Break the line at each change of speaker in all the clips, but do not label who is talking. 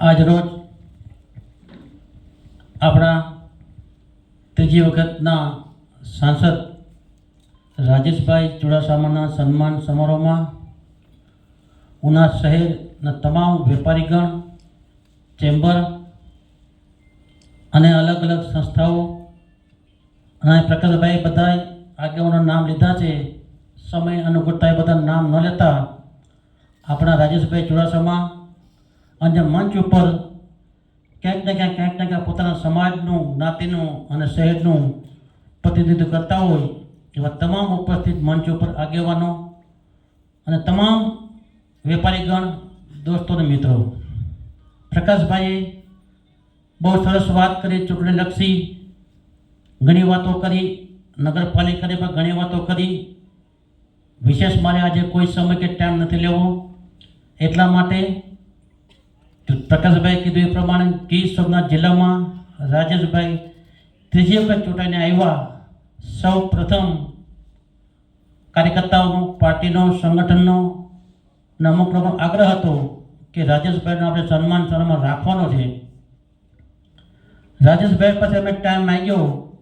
આજ રોજ આપણા ત્રીજી વખતના સાંસદ રાજેશભાઈ ચુડાસામાના સન્માન સમારોહમાં ઉના શહેરના તમામ વેપારીગણ, ચેમ્બર અને અલગ અલગ સંસ્થાઓ અને પ્રકાશભાઈ બધાય આગેવાનોના નામ લીધા છે. સમય અનુકૂળતાએ બધા નામ ન લેતા આપણા રાજેશભાઈ ચુડાસમા અને મંચ ઉપર ક્યાંક ને ક્યાંક ક્યાંક ને ક્યાંક પોતાના સમાજનું, જ્ઞાતિનું અને શહેરનું પ્રતિનિધિત્વ કરતા હોય એવા તમામ ઉપસ્થિત મંચ ઉપર આગેવાનો અને તમામ વેપારીગણ, દોસ્તો અને મિત્રો. પ્રકાશભાઈએ બહુ સરસ વાત કરી, ચૂંટણીલક્ષી ઘણી વાતો કરી, નગરપાલિકાની પણ ઘણી વાતો કરી. વિશેષ મારે આજે કોઈ સમય કે ટાઈમ નથી લેવો. એટલા માટે પ્રકાશભાઈ કીધું એ પ્રમાણે ગીર સોમનાથ જિલ્લામાં રાજેશભાઈ ત્રીજી વખત ચૂંટાઈને આવ્યા. સૌ પ્રથમ કાર્યકર્તાઓનો, પાર્ટીનો, સંગઠનનો અમુક પ્રમાણ આગ્રહ હતો કે રાજેશભાઈનો આપણે સન્માન સન્માન રાખવાનો છે. રાજેશભાઈ પાસે અમે ટાઈમ માંગ્યો.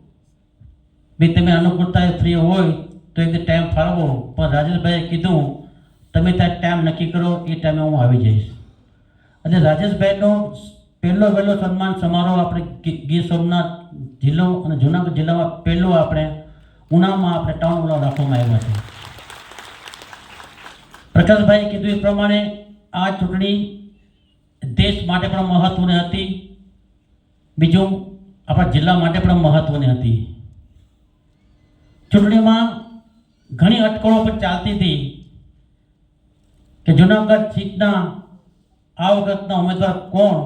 બી તમે અનુકૂળતા ફ્રી હોય તો એક ટાઈમ ફાળવો. પણ રાજેશભાઈએ કીધું, તમે ત્યાં ટાઈમ નક્કી કરો, એ ટાઈમે હું આવી જઈશ. એટલે રાજેશભાઈનો પહેલો વહેલો સન્માન સમારોહ આપણે ગીર સોમનાથ જિલ્લો અને જુનાગઢ જિલ્લામાં પહેલો આપણે ઉનામાં આપણે ટાઉન બોલાવ રાખવામાં આવ્યો છે. પ્રકાશભાઈ કીધું એ પ્રમાણે આ ચૂંટણી દેશ માટે પણ મહત્વની હતી. બીજું આપણા જિલ્લા માટે પણ મહત્વની હતી. ચૂંટણીમાં ઘણી અટકળો પણ ચાલતી હતી કે જુનાગઢ સીટના આ વખતના ઉમેદવાર કોણ?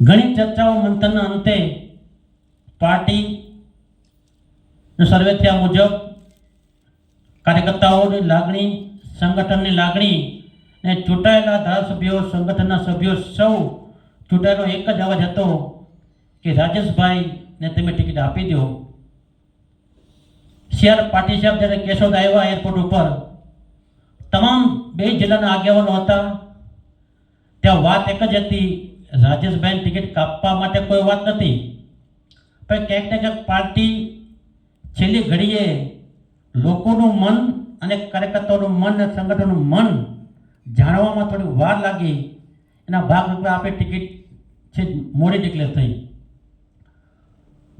ઘણી ચર્ચાઓ મંથનના અંતે પાર્ટી સર્વે થયા મુજબ કાર્યકર્તાઓની લાગણી, સંગઠનની લાગણી અને ચૂંટાયેલા ધારાસભ્યો, સંગઠનના સભ્યો સૌ ચૂંટાયેલો એક જ અવાજ હતો કે રાજેશભાઈને તમે ટિકિટ આપી દો. સીઆર પાટીલ સાહેબ જ્યારે કેશોદ આવ્યા એરપોર્ટ ઉપર તમામ બે જિલ્લાના આગેવાનો હતા. ત્યાં વાત એક જ હતી રાજેશભાઈ ટિકિટ કાપવા માટે કોઈ વાત નથી. પણ ક્યાંક ને ક્યાંક પાર્ટી છેલ્લી ઘડીએ લોકોનું મન અને કાર્યકર્તાઓનું મન અને સંગઠનનું મન જાણવામાં થોડી વાર લાગી. એના ભાગરૂપે આપણે ટિકિટ છે મોડી ડિક્લેર થઈ.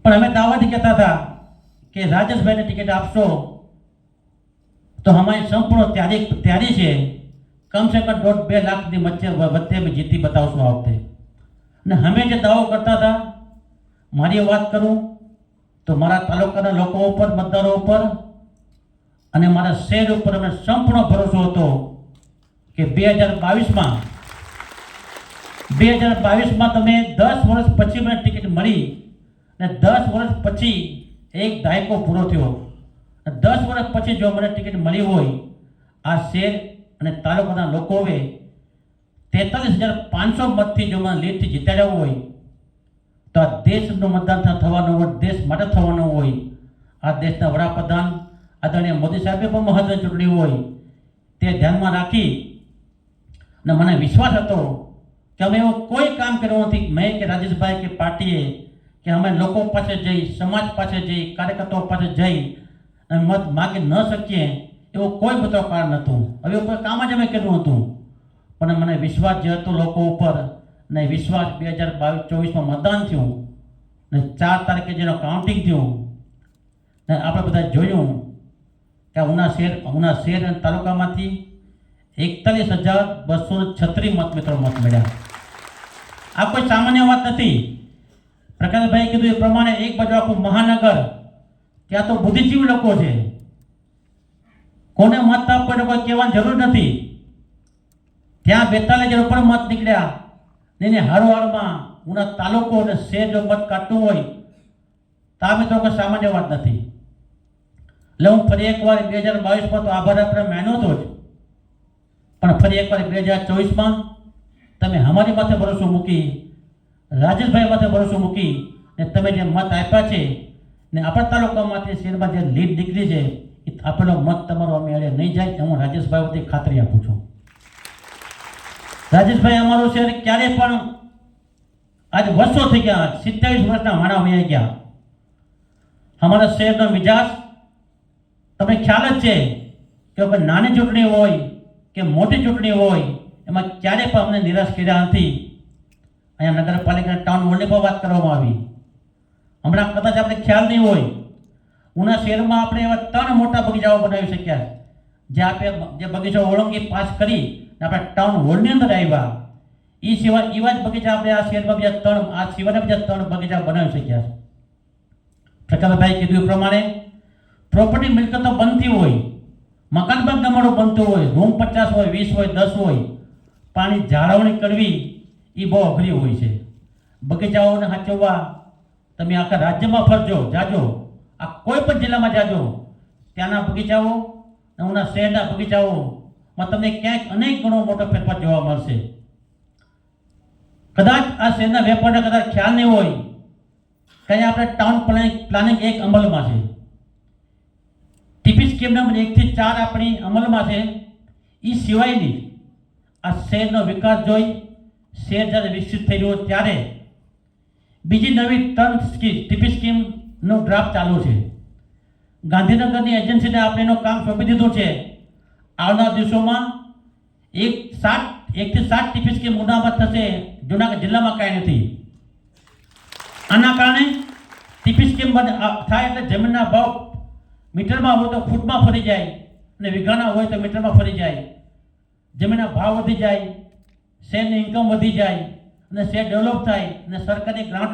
પણ અમે દાવાથી કહેતા હતા કે રાજેશભાઈને ટિકિટ આપશો તો અમારી સંપૂર્ણ તૈયારી તૈયારી છે. કમસે કમ દોઢ બે લાખની વચ્ચે વચ્ચે અમે જીતી બતાવશું આ વખતે. અને અમે જે દાવો કરતા હતા, મારી વાત કરું, તો મારા તાલુકાના લોકો ઉપર, મતદારો ઉપર, અને મારા શહેર ઉપર અમે સંપૂર્ણ ભરોસો હતો કે બે હજાર બાવીસમાં બે હજાર બાવીસમાં તમે દસ વર્ષ પછી મને ટિકિટ મળી, અને દસ વર્ષ પછી એક દાયકો પૂરો થયો. અને પછી જો મને ટિકિટ મળી હોય, આ શહેર અને તાલુકાના લોકોએ તેતાલીસ હજાર પાંચસો મતથી જો મને લીડથી જીતાડ્યા હોય, તો આ દેશનું મતદાન થવાનું હોય, દેશ માટે થવાનું હોય, આ દેશના વડાપ્રધાન આદરણીય મોદી સાહેબે પણ મહત્વની ચૂંટણી હોય, તે ધ્યાનમાં રાખી અને મને વિશ્વાસ હતો કે અમે એવું કોઈ કામ કર્યું નથી, મેં કે રાજેશભાઈ કે પાર્ટીએ કે અમે લોકો પાસે જઈ, સમાજ પાસે જઈ, કાર્યકર્તાઓ પાસે જઈ અને મત માગી ન શકીએ એવો કોઈ બધો કારણ નહોતું. હવે કોઈ કામ જ અમે કર્યું હતું. પણ મને વિશ્વાસ જે હતો લોકો ઉપર ને વિશ્વાસ બે હજાર બાવીસ ચોવીસમાં મતદાન થયું ને ચાર તારીખે જેનો કાઉન્ટિંગ થયું ને આપણે બધા જોયું કે ઉના શહેર ઉના શહેર અને તાલુકામાંથી એકતાલીસ હજાર બસો છત્રીસ મત મિત્રો મત મળ્યા. આ કોઈ સામાન્ય વાત નથી. પ્રકાશભાઈ કીધું એ પ્રમાણે એક બાજુ આખું મહાનગર ત્યાં તો બુદ્ધિજીવ લોકો છે. કોને મત આપવો કોઈ કહેવાની જરૂર નથી. ત્યાં બેતાલીસ હજાર ઉપર મત નીકળ્યા. એની હારોહારમાં ઉના તાલુકો અને શહેર જો મત કાઢતું હોય, તો આ મિત્રો કોઈ સામાન્ય વાત નથી. એટલે હું ફરી એકવાર બે હજાર બાવીસમાં તો આભાર આપણે માન્યો હતો જ. પણ ફરી એકવાર બે હજાર ચોવીસમાં તમે અમારી માથે ભરોસો મૂકી, રાજેશભાઈ માથે ભરોસો મૂકી, ને તમે જે મત આપ્યા છે ને આપણા તાલુકામાંથી શહેરમાં જે લીડ નીકળી છે, એ આપેલો મત તમારો અમે અડે નહીં જાય હું રાજેશભાઈ વતી ખાતરી આપું છું. રાજેશભાઈ, અમારું શહેર ક્યારે પણ આજ વર્ષો થઈ ગયા સિત્યાવીસ વર્ષના માણા વયા ગયા. અમારા શહેરનો મિજાજ, તમને ખ્યાલ જ છે કે કોઈ નાની ચૂંટણી હોય કે મોટી ચૂંટણી હોય, એમાં ક્યારે પણ અમને નિરાશ કર્યા નથી. અહીંયા નગરપાલિકાના ટાઉન હોલની પણ વાત કરવામાં આવી. હમણાં કદાચ આપણે ખ્યાલ નહીં હોય. ઉના શહેરમાં આપણે એવા ત્રણ મોટા બગીચાઓ બનાવી શક્યા જે આપણે જે બગીચા ઓળંગી પાસ કરી આપણે ટાઉન હોલની અંદર આવ્યા. એ સિવાય એવા જ બગીચા આપણે આ શહેરમાં બીજા ત્રણ, આ સિવાયના બીજા ત્રણ બગીચા બનાવી શક્યા છે. પ્રકાશભાઈ કીધું એ પ્રમાણે પ્રોપર્ટી મિલકતો બનતી હોય. મકાન પણ તમારું બનતું હોય. રૂમ પચાસ હોય, વીસ હોય, દસ હોય. પાણી જાળવણી કરવી એ બહુ અઘરી હોય છે. બગીચાઓને સાચવવા તમે આખા રાજ્યમાં ફરજો, જાજો. આ કોઈ પણ જિલ્લામાં જાજો. ત્યાંના બગીચાઓ, નવના શહેરના બગીચાઓમાં તમને ક્યાંક અનેક ગણો મોટો ફેરફાર જોવા મળશે. કદાચ આ શહેરના વેપારને કદાચ ખ્યાલ નહીં હોય, ત્યારે આપણે ટાઉન પ્લાનિંગ પ્લાનિંગ એક અમલમાં છે. ટીપી સ્કીમ નંબર એકથી ચાર આપણી અમલમાં છે. એ સિવાયની આ શહેરનો વિકાસ જોઈ, શહેર જ્યારે વિકસિત થઈ રહ્યો ત્યારે બીજી નવી ત્રણ સ્કીમ ટીપી સ્કીમનો ડ્રાફ્ટ ચાલુ છે. ગાંધીનગરની એજન્સીને આપણે એનું કામ સોંપી દીધું છે. આવનાર દિવસોમાં એક સાત, એકથી સાત ટીપી સ્કીમ ઉનામાં થશે જુનાગઢ જિલ્લામાં કાંઈ નથી. આના કારણે ટીપી સ્કીમ થાય એટલે જમીનના ભાવ મીટરમાં હોય તો ફૂટમાં ફરી જાય અને વીઘાના હોય તો મીટરમાં ફરી જાય. જમીનના ભાવ વધી જાય, શેરની ઇન્કમ વધી જાય. અને શહેર ડેવલપ થાય અને સરકારની ગ્રાન્ટો